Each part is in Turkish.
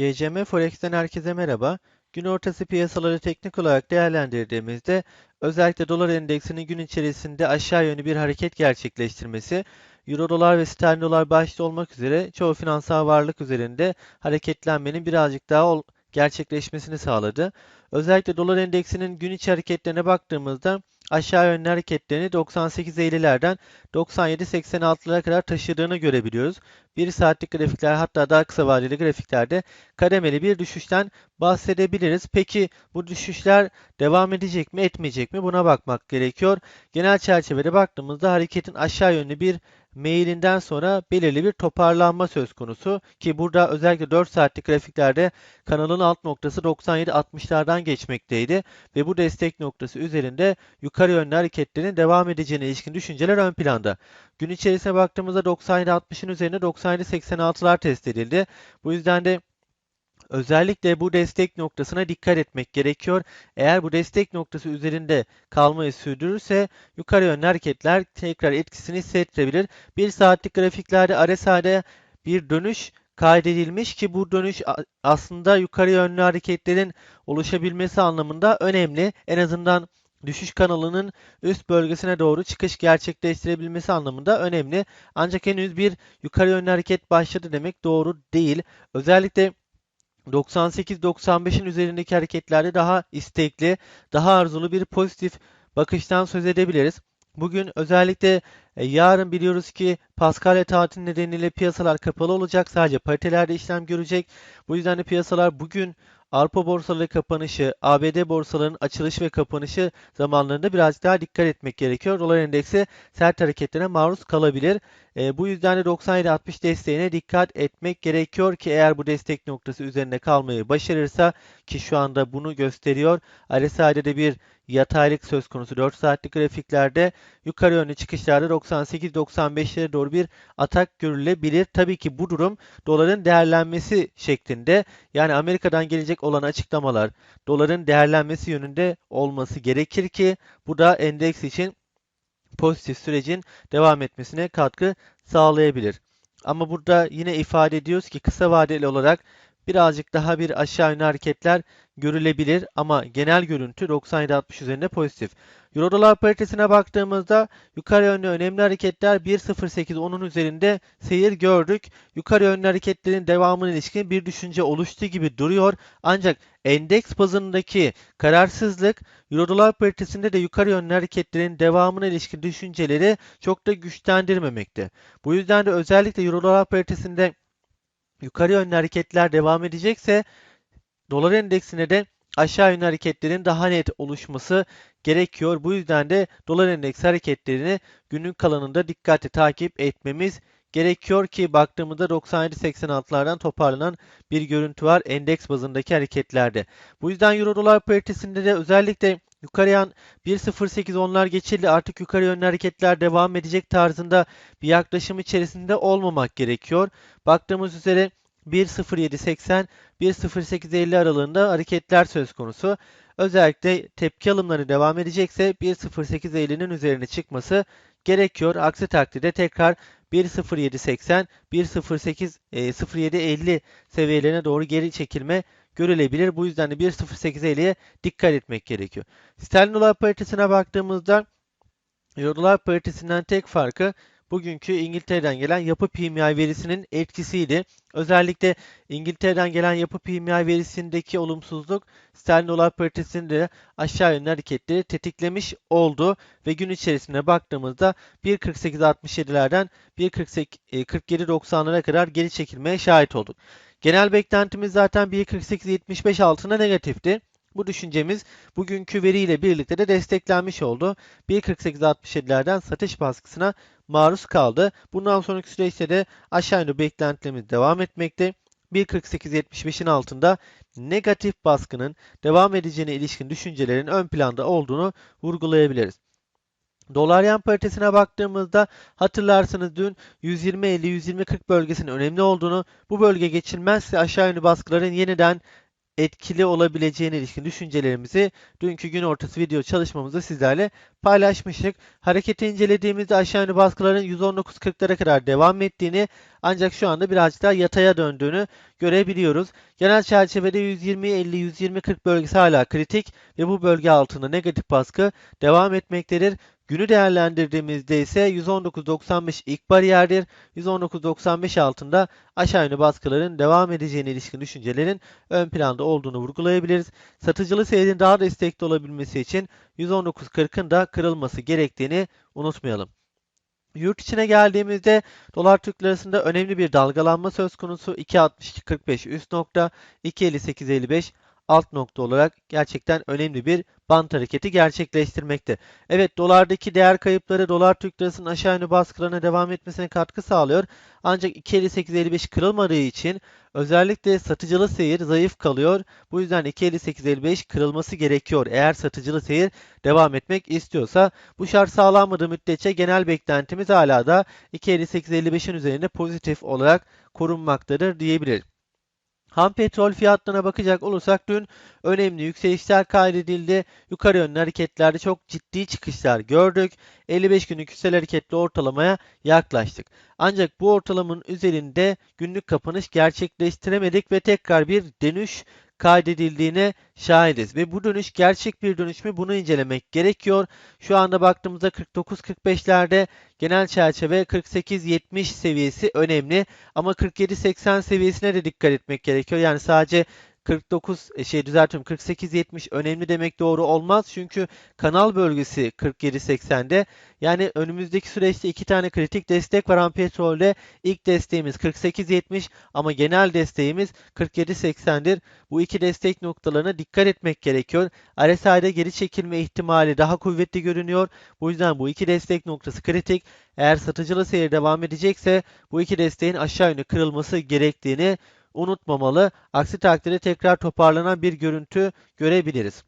GCM Forex'ten herkese merhaba. Gün ortası piyasaları teknik olarak değerlendirdiğimizde özellikle dolar endeksinin gün içerisinde aşağı yönlü bir hareket gerçekleştirmesi, Euro dolar ve sterlin dolar başta olmak üzere çoğu finansal varlık üzerinde hareketlenmenin birazcık daha gerçekleşmesini sağladı. Özellikle dolar endeksinin gün içi hareketlerine baktığımızda aşağı yönlü hareketlerini 98.50'lerden 97.86'lara kadar taşıdığını görebiliyoruz. 1 saatlik grafikler hatta daha kısa vadeli grafiklerde kademeli bir düşüşten bahsedebiliriz. Peki bu düşüşler devam edecek mi etmeyecek mi buna bakmak gerekiyor. Genel çerçevede baktığımızda hareketin aşağı yönlü bir mailinden sonra belirli bir toparlanma söz konusu ki burada özellikle 4 saatlik grafiklerde kanalın alt noktası 97-60'lardan geçmekteydi ve bu destek noktası üzerinde yukarı yönlü hareketlerin devam edeceğine ilişkin düşünceler ön planda. Gün içerisine baktığımızda 97-60'ın üzerine 97-86'lar test edildi. Bu yüzden de Özellikle bu destek noktasına dikkat etmek gerekiyor. Eğer bu destek noktası üzerinde kalmayı sürdürürse yukarı yönlü hareketler tekrar etkisini hissettirebilir. 1 saatlik grafiklerde RSI'de bir dönüş kaydedilmiş ki bu dönüş aslında yukarı yönlü hareketlerin oluşabilmesi anlamında önemli. En azından düşüş kanalının üst bölgesine doğru çıkış gerçekleştirebilmesi anlamında önemli. Ancak henüz bir yukarı yönlü hareket başladı demek doğru değil. Özellikle 98-95'in üzerindeki hareketlerde daha istekli, daha arzulu bir pozitif bakıştan söz edebiliriz. Bugün özellikle e, yarın biliyoruz ki Paskalya tatil nedeniyle piyasalar kapalı olacak. Sadece paritelerde işlem görecek. Bu yüzden de piyasalar bugün Avrupa borsaları kapanışı, ABD borsalarının açılış ve kapanışı zamanlarında biraz daha dikkat etmek gerekiyor. Dolar endeksi sert hareketlere maruz kalabilir. E, bu yüzden de 97-60 desteğine dikkat etmek gerekiyor ki eğer bu destek noktası üzerinde kalmayı başarırsa ki şu anda bunu gösteriyor. RSI'de de bir yataylık söz konusu 4 saatlik grafiklerde yukarı yönlü çıkışlarda 98-95'lere doğru bir atak görülebilir. Tabii ki bu durum doların değerlenmesi şeklinde yani Amerika'dan gelecek olan açıklamalar doların değerlenmesi yönünde olması gerekir ki bu da endeks için pozitif sürecin devam etmesine katkı sağlayabilir. Ama burada yine ifade ediyoruz ki kısa vadeli olarak birazcık daha bir aşağı yönlü hareketler görülebilir ama genel görüntü 97.60 üzerinde pozitif. Euro dolar paritesine baktığımızda yukarı yönlü önemli hareketler 1.08.10'un üzerinde seyir gördük. Yukarı yönlü hareketlerin devamına ilişkin bir düşünce oluştu gibi duruyor. Ancak endeks bazındaki kararsızlık Euro dolar paritesinde de yukarı yönlü hareketlerin devamına ilişkin düşünceleri çok da güçlendirmemekte. Bu yüzden de özellikle Euro dolar paritesinde yukarı yönlü hareketler devam edecekse dolar endeksine de aşağı yönlü hareketlerin daha net oluşması gerekiyor. Bu yüzden de dolar endeksi hareketlerini günün kalanında dikkatli takip etmemiz gerekiyor ki baktığımızda 97.86'lardan toparlanan bir görüntü var endeks bazındaki hareketlerde. Bu yüzden Euro dolar paritesinde de özellikle yukarı yan 1.08.10'lar geçildi artık yukarı yönlü hareketler devam edecek tarzında bir yaklaşım içerisinde olmamak gerekiyor. Baktığımız üzere 1.07.80 1.08.50 aralığında hareketler söz konusu. Özellikle tepki alımları devam edecekse 1.08.50'nin üzerine çıkması gerekiyor. Aksi takdirde tekrar 1.07.80 1.08.07.50 seviyelerine doğru geri çekilme görülebilir. Bu yüzden de 1.08.50'ye dikkat etmek gerekiyor. Sterlin dolar paritesine baktığımızda Euro dolar paritesinden tek farkı bugünkü İngiltere'den gelen yapı PMI verisinin etkisiydi. Özellikle İngiltere'den gelen yapı PMI verisindeki olumsuzluk sterlin dolar paritesinde aşağı yönlü hareketleri tetiklemiş oldu ve gün içerisinde baktığımızda 1.48.67'lerden 1.47.90'lara e, kadar geri çekilmeye şahit olduk. Genel beklentimiz zaten 1.48.75 altına negatifti. Bu düşüncemiz bugünkü veriyle birlikte de desteklenmiş oldu. 1.48.67'lerden satış baskısına maruz kaldı. Bundan sonraki süreçte de aşağı yönlü beklentilerimiz devam etmekte. 1.48.75'in altında negatif baskının devam edeceğine ilişkin düşüncelerin ön planda olduğunu vurgulayabiliriz. Dolar yan paritesine baktığımızda hatırlarsınız dün 120-50-120-40 bölgesinin önemli olduğunu, bu bölge geçilmezse aşağı yönlü baskıların yeniden etkili olabileceğine ilişkin düşüncelerimizi dünkü gün ortası video çalışmamızda sizlerle paylaşmıştık. Hareketi incelediğimizde aşağı yönlü baskıların 119.40'lara kadar devam ettiğini ancak şu anda birazcık daha yataya döndüğünü görebiliyoruz. Genel çerçevede 120-50-120-40 bölgesi hala kritik ve bu bölge altında negatif baskı devam etmektedir. Günü değerlendirdiğimizde ise 119.95 ilk bariyerdir. 119.95 altında aşağı yönlü baskıların devam edeceğine ilişkin düşüncelerin ön planda olduğunu vurgulayabiliriz. Satıcılı seyrin daha destekli olabilmesi için 119.40'ın da kırılması gerektiğini unutmayalım. Yurt içine geldiğimizde dolar Türk lirasında önemli bir dalgalanma söz konusu. 2.62.45 üst nokta, 2.58.55 alt nokta olarak gerçekten önemli bir bant hareketi gerçekleştirmekte. Evet dolardaki değer kayıpları dolar Türk lirasının aşağı yönlü baskılarına devam etmesine katkı sağlıyor. Ancak 2.58.55 kırılmadığı için özellikle satıcılı seyir zayıf kalıyor. Bu yüzden 2.58.55 kırılması gerekiyor. Eğer satıcılı seyir devam etmek istiyorsa bu şart sağlanmadığı müddetçe genel beklentimiz hala da 2.58.55'in üzerinde pozitif olarak korunmaktadır diyebiliriz. Ham petrol fiyatlarına bakacak olursak dün önemli yükselişler kaydedildi. Yukarı yönlü hareketlerde çok ciddi çıkışlar gördük. 55 günlük yüksel hareketli ortalamaya yaklaştık. Ancak bu ortalamanın üzerinde günlük kapanış gerçekleştiremedik ve tekrar bir dönüş kaydedildiğine şahidiz. Ve bu dönüş gerçek bir dönüş mü bunu incelemek gerekiyor. Şu anda baktığımızda 49-45'lerde genel çerçeve 48-70 seviyesi önemli. Ama 47-80 seviyesine de dikkat etmek gerekiyor. Yani sadece 49 e, şey düzeltiyorum 48-70 önemli demek doğru olmaz. Çünkü kanal bölgesi 47-80'de. Yani önümüzdeki süreçte iki tane kritik destek var Ampetrol'de. İlk desteğimiz 48-70 ama genel desteğimiz 47-80'dir. Bu iki destek noktalarına dikkat etmek gerekiyor. RSI'de geri çekilme ihtimali daha kuvvetli görünüyor. Bu yüzden bu iki destek noktası kritik. Eğer satıcılı seyir devam edecekse bu iki desteğin aşağı yönlü kırılması gerektiğini unutmamalı. Aksi takdirde tekrar toparlanan bir görüntü görebiliriz.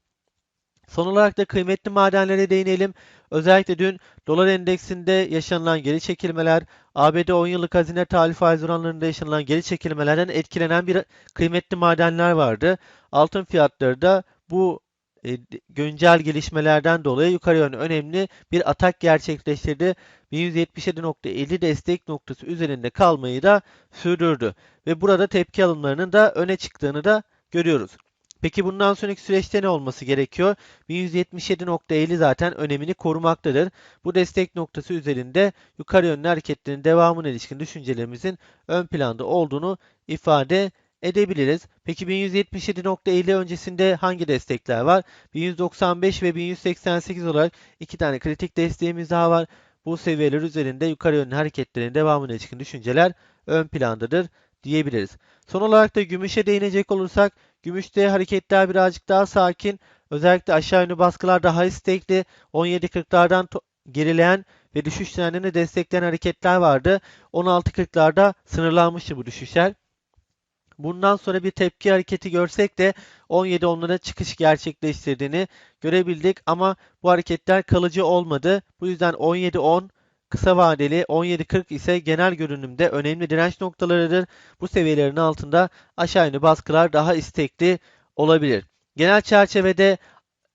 Son olarak da kıymetli madenlere değinelim. Özellikle dün dolar endeksinde yaşanılan geri çekilmeler, ABD 10 yıllık hazine tahvil faiz oranlarında yaşanılan geri çekilmelerden etkilenen bir kıymetli madenler vardı. Altın fiyatları da bu e, güncel gelişmelerden dolayı yukarı yönlü önemli bir atak gerçekleştirdi. 1177.50 destek noktası üzerinde kalmayı da sürdürdü. Ve burada tepki alımlarının da öne çıktığını da görüyoruz. Peki bundan sonraki süreçte ne olması gerekiyor? 1177.50 zaten önemini korumaktadır. Bu destek noktası üzerinde yukarı yönlü hareketlerin devamına ilişkin düşüncelerimizin ön planda olduğunu ifade edebiliriz. Peki 1177.50 öncesinde hangi destekler var? 1195 ve 1188 olarak iki tane kritik desteğimiz daha var. Bu seviyeler üzerinde yukarı yönlü hareketlerin devamına ilişkin düşünceler ön plandadır diyebiliriz. Son olarak da gümüşe değinecek olursak gümüşte hareketler birazcık daha sakin. Özellikle aşağı yönlü baskılar daha istekli. 17.40'lardan gerileyen ve düşüş trendini destekleyen hareketler vardı. 16.40'larda sınırlanmıştı bu düşüşler. Bundan sonra bir tepki hareketi görsek de 17 onlara çıkış gerçekleştirdiğini görebildik ama bu hareketler kalıcı olmadı. Bu yüzden 17-10 kısa vadeli 17.40 ise genel görünümde önemli direnç noktalarıdır. Bu seviyelerin altında aşağı yönlü baskılar daha istekli olabilir. Genel çerçevede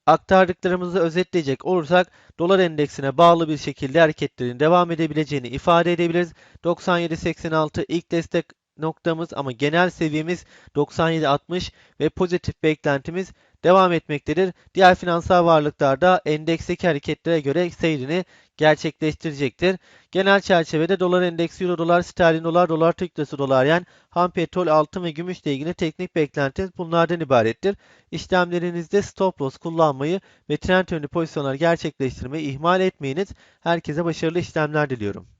aktardıklarımızı özetleyecek olursak dolar endeksine bağlı bir şekilde hareketlerin devam edebileceğini ifade edebiliriz. 97.86 ilk destek noktamız ama genel seviyemiz 97.60 ve pozitif beklentimiz devam etmektedir. Diğer finansal varlıklar da endeksteki hareketlere göre seyrini gerçekleştirecektir. Genel çerçevede dolar endeksi, euro dolar, sterlin dolar, dolar Türk lirası, dolar yen, ham petrol, altın ve gümüşle ilgili teknik beklentiniz bunlardan ibarettir. İşlemlerinizde stop loss kullanmayı ve trend yönlü pozisyonlar gerçekleştirmeyi ihmal etmeyiniz. Herkese başarılı işlemler diliyorum.